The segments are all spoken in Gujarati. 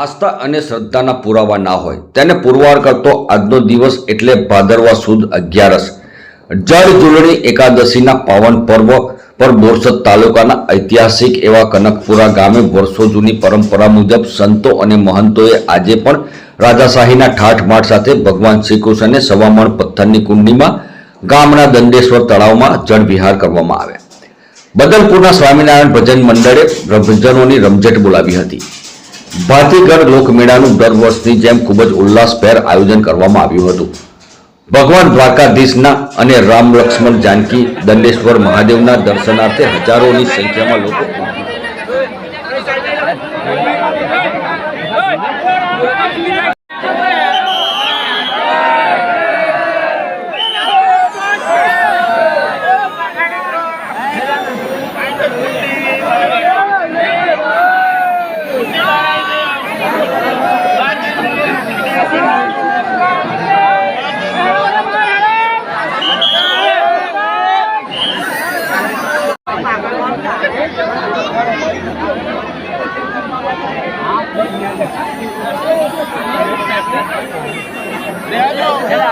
આસ્થા અને શ્રદ્ધાના પુરાવા ના હોય. તેને પુરવાર કરતો આજનો દિવસ એટલે ભાદરવા સુદ અગિયારસ. જળ જુલણી એકાદશીના પાવન પર્વ પર બોરસદ તાલુકાના ઐતિહાસિક એવા કનકપુરા ગામે વર્ષો જૂની પરંપરા મુજબ સંતો અને મહંતોએ આજે પણ રાજાશાહીના ઠાઠમાઠ સાથે ભગવાન શ્રી કૃષ્ણને સવામણ પથ્થરની કુંડીમાં, ગામના દંડેશ્વર તળાવમાં જળ વિહાર કરવામાં આવ્યા. બદલપુરના સ્વામિનારાયણ ભજન મંડળે ભજનોની રમઝટ બોલાવી હતી. ભાતીગઢ લોકમેળાનું દર વર્ષની જેમ ખૂબ જ ઉલ્લાસભેર આયોજન કરવામાં આવ્યું હતું. ભગવાન દ્વારકાધીશના અને રામ લક્ષ્મણ જાનકી, દંડેશ્વર મહાદેવના દર્શનાર્થે હજારોની સંખ્યામાં લોકો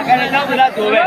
આગળ એટલા બધા જોવે.